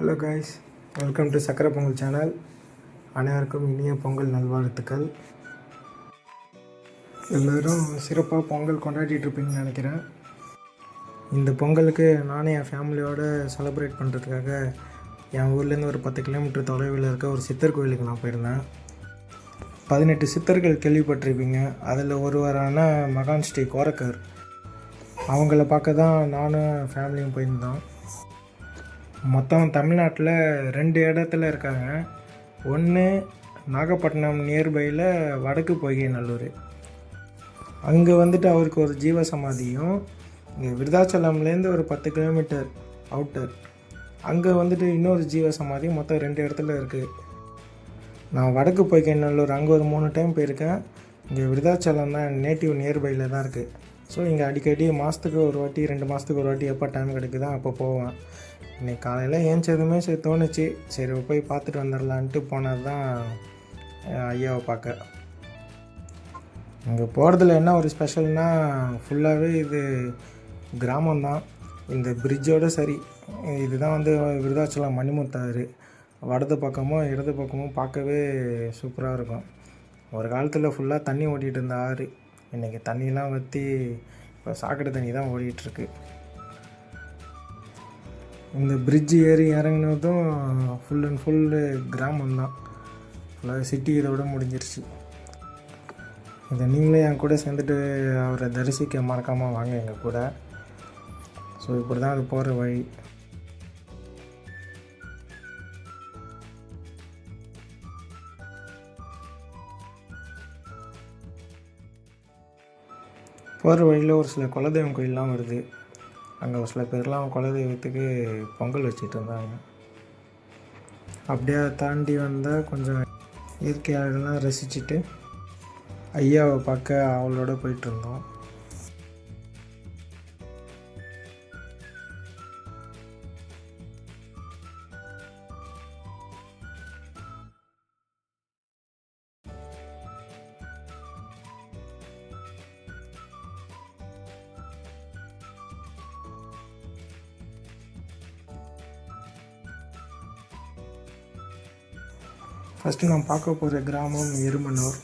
Hello guys welcome to சக்கரை Pongal channel அனைவருக்கும் இனிய பொங்கல் நல்வாழ்த்துக்கள். எல்லோரும் சிறப்பாக பொங்கல் கொண்டாடிட்டுருப்பீங்கன்னு நினைக்கிறேன். இந்த பொங்கலுக்கு நானே என் ஃபேமிலியோடு செலிப்ரேட் பண்ணுறதுக்காக என் ஊர்லேருந்து ஒரு பத்து கிலோமீட்டர் தொலைவில் இருக்க ஒரு சித்தர் கோயிலுக்கு நான் போயிருந்தேன். பதினெட்டு சித்தர்கள் கேள்விப்பட்டிருப்பீங்க. அதில் ஒருவரான மகான் ஸ்ரீ கோரக்கர். அவங்கள பார்க்க தான் நானும் ஃபேமிலியும் போயிருந்தோம். மொத்தம் தமிழ்நாட்டில் ரெண்டு இடத்துல இருக்காங்க. ஒன்று நாகப்பட்டினம் நியர்பையில் வடக்கு பொய்கை நல்லூர். அங்கே வந்துட்டு அவருக்கு ஒரு ஜீவ சமாதியும் இங்கே விருதாச்சலம்லேருந்து ஒரு பத்து கிலோமீட்டர் அவுட்டர் அங்கே வந்துட்டு இன்னொரு ஜீவ சமாதி மொத்தம் ரெண்டு இடத்துல இருக்குது நான் வடக்கு பொய்கை நல்லூர் அங்கே ஒரு மூணு டைம் போயிருக்கேன். இங்கே விருதாச்சலம் தான் நேட்டிவ் நியர்பையில் தான் இருக்குது ஸோ இங்கே அடிக்கடி மாதத்துக்கு ஒரு வாட்டி ரெண்டு மாதத்துக்கு ஒரு வாட்டி எப்போ டைம் கிடைக்குதோ அப்போ போவேன். இன்னைக்கு காலையில் ஏஞ்சதுமே சரி தோணுச்சு. சரி போய் பார்த்துட்டு வந்துடலான்ட்டு போனது தான் ஐயாவை பார்க்க. இங்கே போகிறதுல என்ன ஒரு ஸ்பெஷல்னால் ஃபுல்லாகவே இது கிராமம்தான். இந்த பிரிட்ஜோட சரி. இதுதான் வந்து விருதாச்சலம் மணிமுத்தாறு வடது பக்கமும் இடது பக்கமும் பார்க்கவே சூப்பராக இருக்கும். ஒரு காலத்தில் ஃபுல்லாக தண்ணி ஓட்டிகிட்டு இருந்த ஆறு. இன்றைக்கி தண்ணிலாம் வற்றி இப்போ சாக்கடை தண்ணி தான் ஓடிட்டுருக்கு இந்த பிரிட்ஜ் ஏறி இறங்கினதும் ஃபுல் அண்ட் ஃபுல்லு கிராமம் தான். ஃபுல்லாக சிட்டி இதோட முடிஞ்சிருச்சு. இதை நீங்களே என் கூட சேர்ந்துட்டு அவரை தரிசிக்க மறக்காமல் வாங்க எங்கள் கூட. ஸோ இப்படி தான் அது போகிற வழி. போகிற வழியில் ஒரு சில குலதெய்வம் கோயிலெலாம் வருது. அங்கே ஒரு சில பேர்லாம் குலதெய்வத்துக்கு பொங்கல் வச்சுட்டு இருந்தாங்க. அப்படியே அதை தாண்டி வந்தால் கொஞ்சம் இயற்கை அழகெல்லாம் ரசிச்சுட்டு ஐயாவை பார்க்க அவளோட போயிட்டு ஃபஸ்ட்டு நான் பார்க்க போகிற கிராமம் எருமனூர்.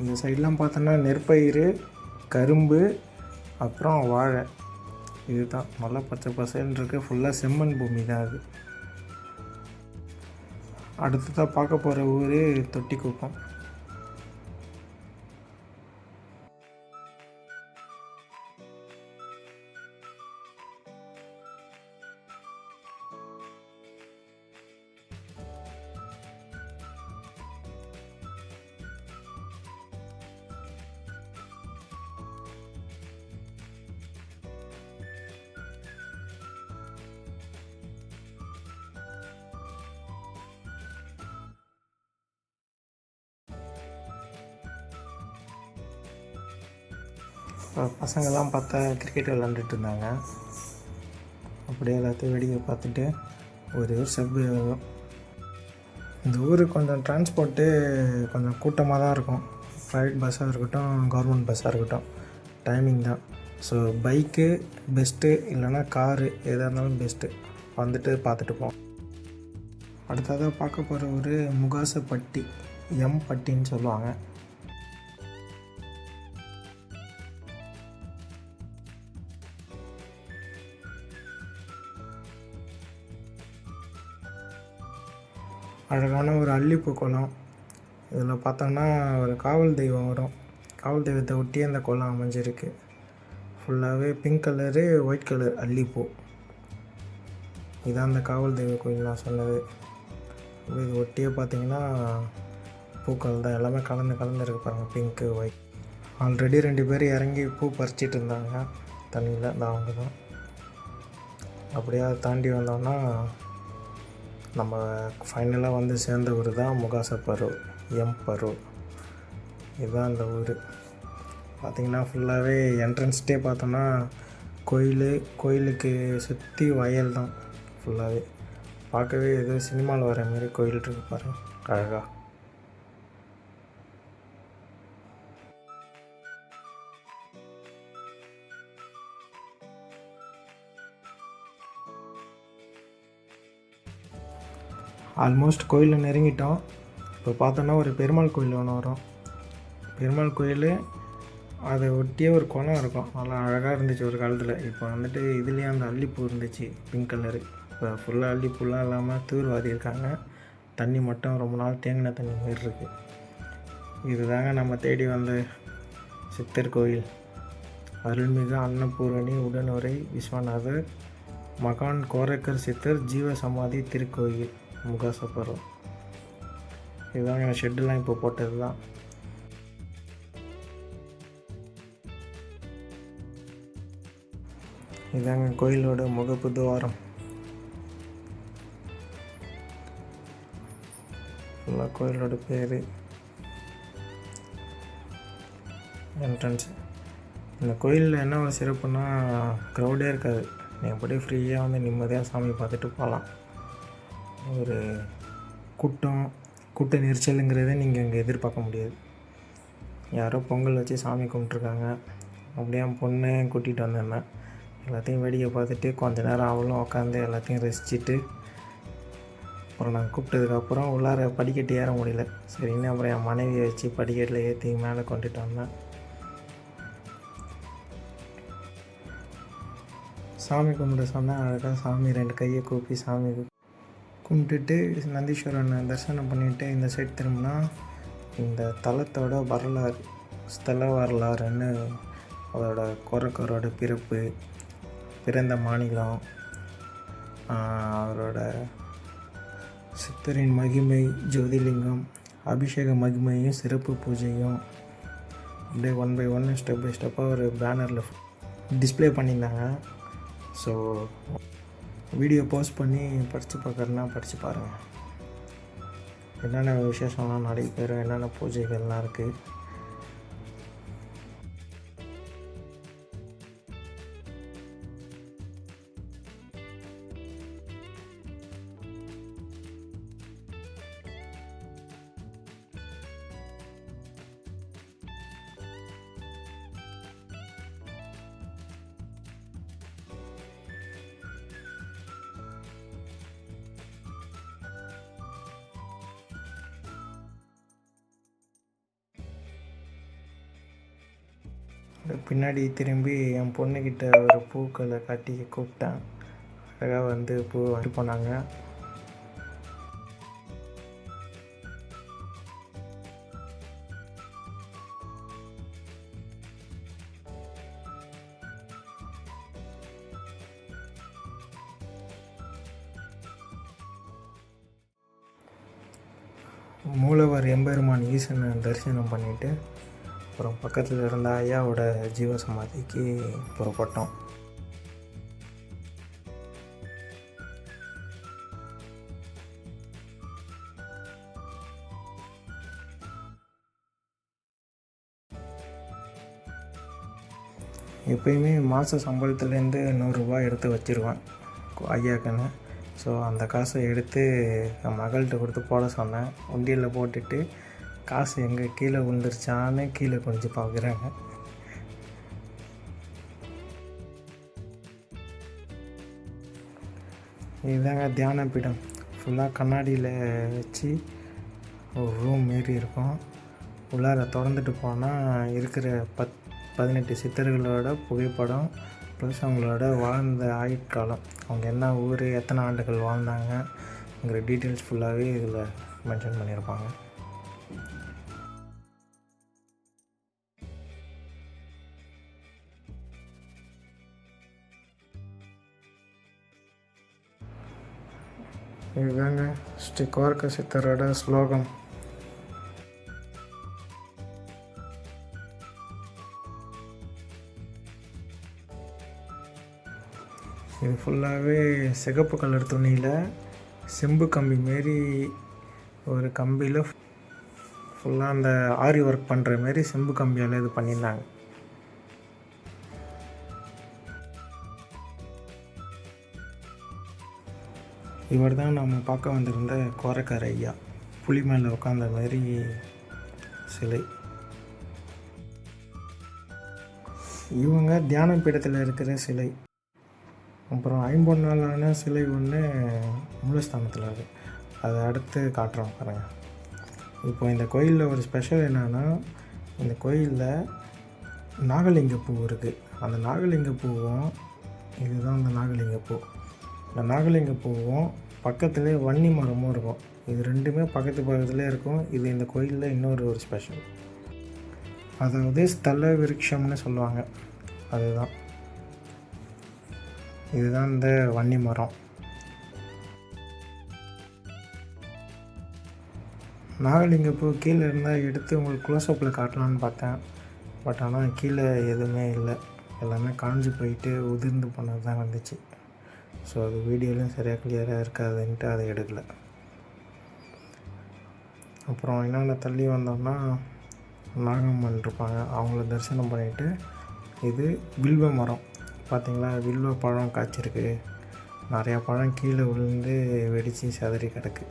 இந்த சைட்லாம் பார்த்தோன்னா நெற்பயிர் கரும்பு அப்புறம் வாழை. இதுதான். நல்லா பச்சை பசைன்னு இருக்கு. ஃபுல்லாக செம்மண் பூமி தான் அது. அடுத்ததாக பார்க்க போகிற ஊர் தொட்டிக்குப்பம். பசங்கள்லாம் பார்த்தா கிரிக்கெட் விளாண்டுட்டு இருந்தாங்க. அப்படியே எல்லாத்தையும் வேடிக்கை பார்த்துட்டு ஒரே ஒரு சப்பு இந்த ஊர் கொஞ்சம் டிரான்ஸ்போர்ட்டு கொஞ்சம் கூட்டமாக தான் இருக்கும். ப்ரைவேட் பஸ்ஸாக இருக்கட்டும் கவர்மெண்ட் பஸ்ஸாக இருக்கட்டும். டைமிங் தான். ஸோ பைக்கு பெஸ்ட்டு இல்லைன்னா காரு எதாக இருந்தாலும் பெஸ்ட்டு வந்துட்டு பார்த்துட்டு போவோம். அடுத்ததாக பார்க்க போகிற ஒரு முகாசப்பட்டி எம் பட்டின்னு சொல்லுவாங்க. அழகான ஒரு அல்லிப்பூ குளம். இதில் பார்த்தோம்னா ஒரு காவல் தெய்வம் வரும். காவல் தெய்வத்தை ஒட்டி அந்த குளம் அமைஞ்சிருக்கு. ஃபுல்லாகவே பிங்க் கலரு ஒயிட் கலர் அல்லிப்பூ இதான் அந்த காவல் தெய்வ கோயில் நான் சொன்னது. இது ஒட்டியே பார்த்தீங்கன்னா பூக்கள் தான். எல்லாமே கலந்து கலந்து இருக்கு பாருங்கள் பிங்க்கு ஒயிட் ஆல்ரெடி ரெண்டு பேர் இறங்கி பூ பறிச்சிட்டு இருந்தாங்க. தண்ணியில் நான் அவங்க தான் அப்படியே அதை தாண்டி வந்தோம்னா நம்ம ஃபைனலாக வந்து சேர்ந்த ஊர் தான் முகாசப்பரு எம் பரு. இதுதான் அந்த ஊர். பார்த்திங்கன்னா ஃபுல்லாகவே என்ட்ரன்ஸ்டே பார்த்தோன்னா கோயில் கோயிலுக்கு சுற்றி வயல் தான் ஃபுல்லாகவே பார்க்கவே ஏதோ சினிமாவில் வர மாரி கோயில் இருக்கு பாருங்கள் அழகாக ஆல்மோஸ்ட் கோயிலில் நெருங்கிட்டோம். இப்போ பார்த்தோன்னா ஒரு பெருமாள் கோயில் ஒன்று வரும். பெருமாள் கோயில் அதை ஒட்டியே ஒரு குளம் இருக்கும். நல்லா அழகாக இருந்துச்சு ஒரு காலத்தில். இப்போ வந்துட்டு இதுலேயே அந்த அல்லிப்பூ இருந்துச்சு பிங்க் கலரு இப்போ ஃபுல்லாக அல்லிப்பூலாம் இல்லாமல் தூர்வாதி இருக்காங்க. தண்ணி மட்டும் ரொம்ப நாள் தேங்கின தண்ணி மாதிரி இருக்குது இதுதாங்க நம்ம தேடி வந்த சித்தர் கோயில். அருள்மிகு அன்னபூரணி உடனுரை விஸ்வநாதர் மகான் கோரக்கர் சித்தர் ஜீவ சமாதி திருக்கோயில். முகாசபுரம் இதுதாங்க ஷெட்டுலாம் இப்போ போட்டது தான் இதாங்க கோயிலோட முகப்பு துவாரம். ஃபுல்லாக கோயிலோட பேர். என்ட்ரன்ஸ் இந்த கோயிலில் என்ன ஒரு சிறப்புன்னா க்ரௌடே இருக்காது. நீங்கள் அப்படியே ஃப்ரீயாக வந்து நிம்மதியாக சாமி பார்த்துட்டு போகலாம் ஒரு கூட்டம் கூட்ட நெரிச்சலுங்கிறதே நீங்கள் இங்கே எதிர்பார்க்க முடியாது. யாரோ பொங்கல் வச்சு சாமி கும்பிட்ருக்காங்க அப்படியே என் பொண்ணு கூட்டிகிட்டு வந்திருந்தேன் எல்லாத்தையும் வேடிக்கை பார்த்துட்டு கொஞ்ச நேரம் அவளும் உட்காந்து எல்லாத்தையும் ரசிச்சுட்டு அப்புறம் நான் கூப்பிட்டதுக்கப்புறம் உள்ளார படிக்கட்டு ஏற முடியல. சரின்னு அப்புறம் என் மனைவியை வச்சு படிக்கட்டில் ஏற்றி மேலே கொண்டுட்டு வந்தேன். சாமி கும்பிட சொன்னேன் அழகாக சாமி ரெண்டு கையை கூப்பி சாமி கும்பிட்டுட்டு நந்தீஸ்வரனை தரிசனம் பண்ணிவிட்டு இந்த சைடு திரும்பினா இந்த தலத்தோட வரலாறு ஸ்தல வரலாறுன்னு அதோட கொரக்கரோட பிறப்பு பிறந்த மாநிலம் அவரோட சித்தரின் மகிமை ஜோதிலிங்கம் அபிஷேக மகிமையும் சிறப்பு பூஜையும் அப்படியே one by one step by ஸ்டெப்பாக ஒரு பேனரில் டிஸ்ப்ளே பண்ணியிருந்தாங்க. ஸோ வீடியோ போஸ்ட் பண்ணி படித்து பார்க்குறதுனா படித்து பாருங்கள் என்னென்ன விசேஷம்லாம் நடைபெறும் என்னென்ன பூஜைகள்லாம் இருக்குது பின்னாடி திரும்பி என் பொண்ணுக்கிட்ட ஒரு பூக்களை காட்டி கூப்பிட்டேன். அழகாக வந்து பூ வந்து போனாங்க. மூலவர் எம்பெருமான் ஈசனை தரிசனம் பண்ணிவிட்டு அப்புறம் பக்கத்தில் இருந்த ஐயாவோட ஜீவ சமாதிக்கு புறப்பட்டோம். எப்பயுமே மாத சம்பளத்துலேருந்து நூறுரூவா எடுத்து வச்சிருவேன் ஐயாக்குன்னு. ஸோ அந்த காசை எடுத்து மகள்கிட்ட கொடுத்து போட சொன்னேன். உண்டியலில் போட்டுட்டு காசு எங்கே கீழே விழுந்துருச்சான்னு கீழே கொஞ்சம் பார்க்குறாங்க. இதுதாங்க தியான பீடம் ஃபுல்லாக கண்ணாடியில் வச்சு ஒரு ரூம் மாரி இருக்கும். உள்ளார திறந்துட்டு போனால் இருக்கிற பத் பதினெட்டு சித்தர்களோட புகைப்படம் ப்ளஸ் அவங்களோட வாழ்ந்த ஆயுட்காலம். அவங்க என்ன ஊர் எத்தனை ஆண்டுகள் வாழ்ந்தாங்கங்கிற டீட்டெயில்ஸ் ஃபுல்லாகவே இதில் மென்ஷன் பண்ணியிருப்பாங்க. இதுதாங்க ஸ்ரீ கோர்க்க சித்தரோட ஸ்லோகம் இது ஃபுல்லாகவே சிகப்பு கலர் துணியில் செம்பு கம்பி மாரி ஒரு கம்பியில் ஃபுல்லாக அந்த ஆரி ஒர்க் பண்ணுற மாரி செம்பு கம்பியால் இது பண்ணியிருந்தாங்க. இவர் தான் நம்ம பார்க்க வந்திருந்த கோரக்கார ஐயா. புலி மேலே உட்காந்த மாதிரி சிலை. இவங்க தியான பீடத்தில் இருக்கிற சிலை. அப்புறம் ஐம்பொன் நாளான சிலை ஒன்று மூலஸ்தானத்தில் இருக்குது அதை அடுத்து காட்டுறோம் பாருங்கள் இப்போ இந்த கோயிலில் ஒரு ஸ்பெஷல் என்னென்னா இந்த கோயிலில் நாகலிங்க பூ இருக்குது அந்த நாகலிங்க பூவும் இதுதான் அந்த நாகலிங்க பூ. இந்த நாகலிங்க பூவும். பக்கத்துலேயே வன்னி மரமும் இருக்கும். இது ரெண்டுமே பக்கத்து பக்கத்துலேயே இருக்கும். இது இந்த கோயிலில் இன்னொரு ஒரு ஸ்பெஷல் அதாவது ஸ்தல விருட்சம்னு சொல்லுவாங்க. அதுதான். இதுதான் இந்த வன்னி மரம். நாகலிங்க பூ கீழே இருந்தால் எடுத்து உங்களுக்கு க்ளோஸ்அப்பில் காட்டலான்னு பார்த்தேன். பட் ஆனால் கீழே எதுவுமே இல்லை. எல்லாமே காஞ்சி போயிட்டு உதிர்ந்து போனது தான் வந்துச்சு. ஸோ அது வீடியோலையும் சரியாக கிளியராக இருக்காதுன்ட்டு அதை எடுக்கல. அப்புறம் என்னென்ன தள்ளி வந்தோம்னா நாகம்மன் இருப்பாங்க. அவங்கள தரிசனம் பண்ணிவிட்டு இது வில்வ மரம். பார்த்தீங்களா வில்வ பழம் காய்ச்சிருக்கு. நிறையா பழம் கீழே விழுந்து வெடித்து சிதறி கிடக்கு.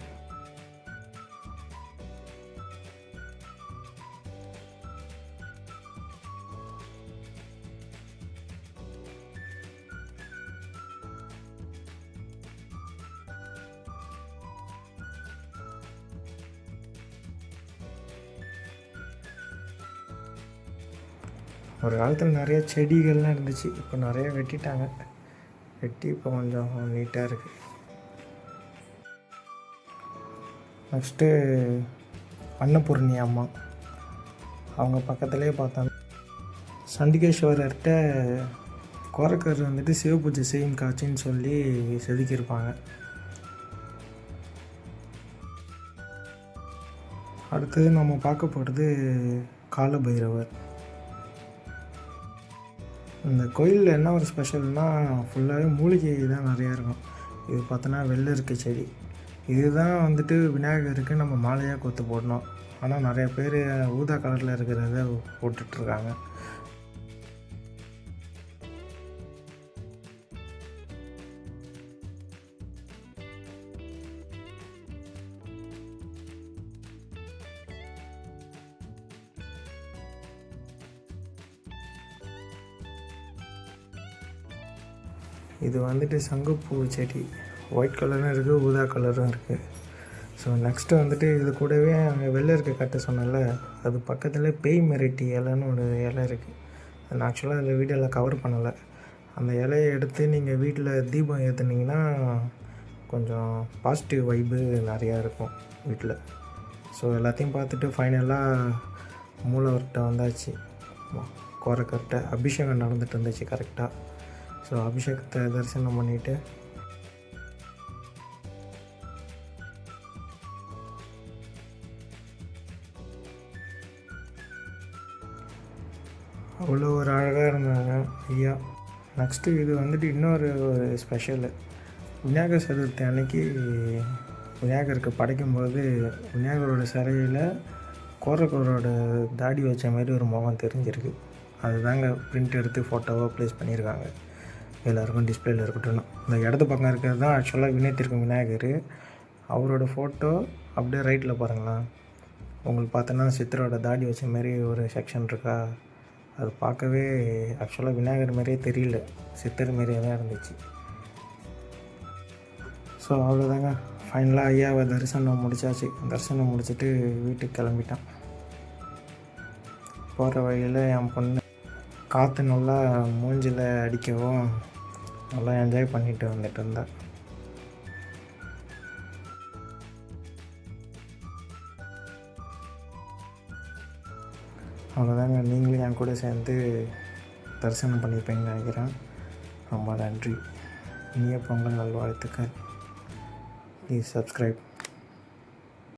ஒரு காலத்தில் நிறைய செடிகள்லாம் இருந்துச்சு. இப்போ நிறைய வெட்டிட்டாங்க. வெட்டி இப்போ கொஞ்சம் நீட்டாக இருக்குது நெக்ஸ்ட்டு அன்னபூர்ணி அம்மா. அவங்க பக்கத்துலேயே பார்த்தாங்க சண்டிகேஸ்வரர்கிட்ட கோரக்கர் வந்துட்டு சிவ பூஜை செய்யும் காட்சின்னு சொல்லி செதுக்கியிருப்பாங்க. அடுத்தது நம்ம பார்க்க போகிறது காலபைரவர். இந்த கோயிலில் என்ன ஒரு ஸ்பெஷல்னால் ஃபுல்லாகவே மூலிகை தான் நிறையா இருக்கும். இது பார்த்தோன்னா வெள்ளை இருக்க செடி. இதுதான் வந்துட்டு விநாயகருக்கு நம்ம மாலையாக கொத்து போடணும். ஆனால் நிறைய பேர் ஊதா கலரில் இருக்கிறத போட்டுட்ருக்காங்க இது வந்துட்டு சங்குப்பூ செடி. ஒயிட் கலரும் இருக்குது ஊதா கலரும் இருக்குது ஸோ நெக்ஸ்ட்டு வந்துட்டு இது கூடவே அங்கே வெளில இருக்க கட்ட சொன்னல அது பக்கத்தில் பேய் மிரட்டி இலைன்னு ஒரு இலை இருக்குது அது ஆக்சுவலாக அந்த வீடியோவில் கவர் பண்ணலை. அந்த இலையை எடுத்து நீங்கள் வீட்டில் தீபம் ஏற்றுனீங்கன்னா கொஞ்சம் பாசிட்டிவ் வைப்பு நிறையா இருக்கும் வீட்டில் ஸோ எல்லாத்தையும் பார்த்துட்டு ஃபைனலாக மூலவர்கிட்ட வந்தாச்சு. கோரக்கர்கிட்ட அபிஷேகம் நடந்துட்டு இருந்துச்சு கரெக்டாக ஸோ அபிஷேகத்தை தரிசனம் பண்ணிவிட்டு அவ்வளோ ஒரு அழகாக இருந்தாங்க ஐயா. நெக்ஸ்ட்டு இது வந்துட்டு இன்னொரு ஒரு ஸ்பெஷலு விநாயகர் சதுர்த்தி அன்னைக்கு விநாயகருக்கு படைக்கும்போது விநாயகரோட சிறையில் கோரக்கரோட தாடி வச்ச மாதிரி ஒரு முகம் தெரிஞ்சிருக்கு. அதுதாங்க பிரிண்ட் எடுத்து ஃபோட்டோவாக ப்ளேஸ் பண்ணியிருக்காங்க. எல்லாருக்கும் டிஸ்பிளேல இருக்கட்டும். இந்த இடது பக்கம் இருக்கிறது தான் ஆக்சுவலாக வினைத்திருக்கும் விநாயகர். அவரோட ஃபோட்டோ அப்படியே ரைட்டில் பாருங்களேன். உங்களுக்கு பார்த்தோன்னா சித்தரோட தாடி வச்ச மாரி ஒரு செக்ஷன் இருக்கா? அது பார்க்கவே ஆக்சுவலாக விநாயகர் மாதிரியே தெரியல. சித்தர் மாதிரியே தான் இருந்துச்சு. ஸோ அவ்வளோதாங்க ஃபைனலாக ஐயாவை தரிசனம் முடிச்சாச்சு. தரிசனம் முடிச்சுட்டு வீட்டுக்கு கிளம்பிட்டான். போகிற வழியில் என் பொண்ணு காற்று நல்லா மூஞ்சில் அடிக்கவும் நல்லா என்ஜாய் பண்ணிட்டு வந்துட்டு இருந்தேன். அவ்வளோதாங்க நீங்களும் என் கூட சேர்ந்து தரிசனம் பண்ணியிருப்பீங்கன்னு நினைக்கிறேன். ரொம்ப நன்றி. இனிய பொங்கல் நல்வாழ்த்துக்கள். Please subscribe